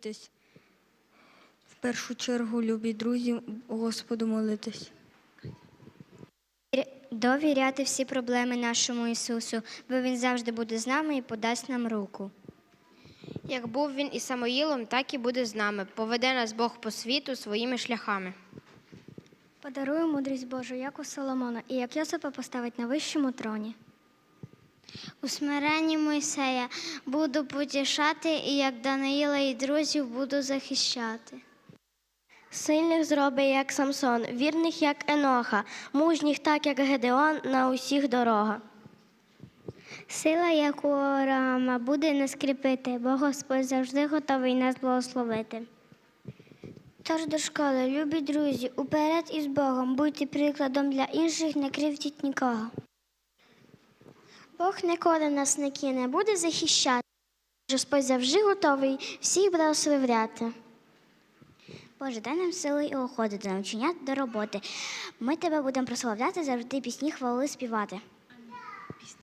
молитись. В першу чергу, любі друзі, Господу молитись. Довіряти всі проблеми нашому Ісусу, бо Він завжди буде з нами і подасть нам руку. Як був він із Самоїлом, так і буде з нами. Поведе нас Бог по світу своїми шляхами. Подарує мудрість Божу, як у Соломона, і як Йосипа поставить на вищому троні. У смиренні Мойсея буду потішати, і як Даниїла і друзів буду захищати. Сильних зроби, як Самсон, вірних, як Еноха, мужніх, так, як Гедеон, на усіх дорогах. Сила, як у Орама, буде не скріпити, бо Господь завжди готовий нас благословити. Тож до школи, любі друзі, уперед із Богом, будьте прикладом для інших, не кривдіть нікого. Бог ніколи нас не кине, буде захищати. Господь завжди готовий всіх благословляти. Боже, дай нам сили і охоти до навчання до роботи. Ми тебе будемо прославляти, завжди пісні хвали співати.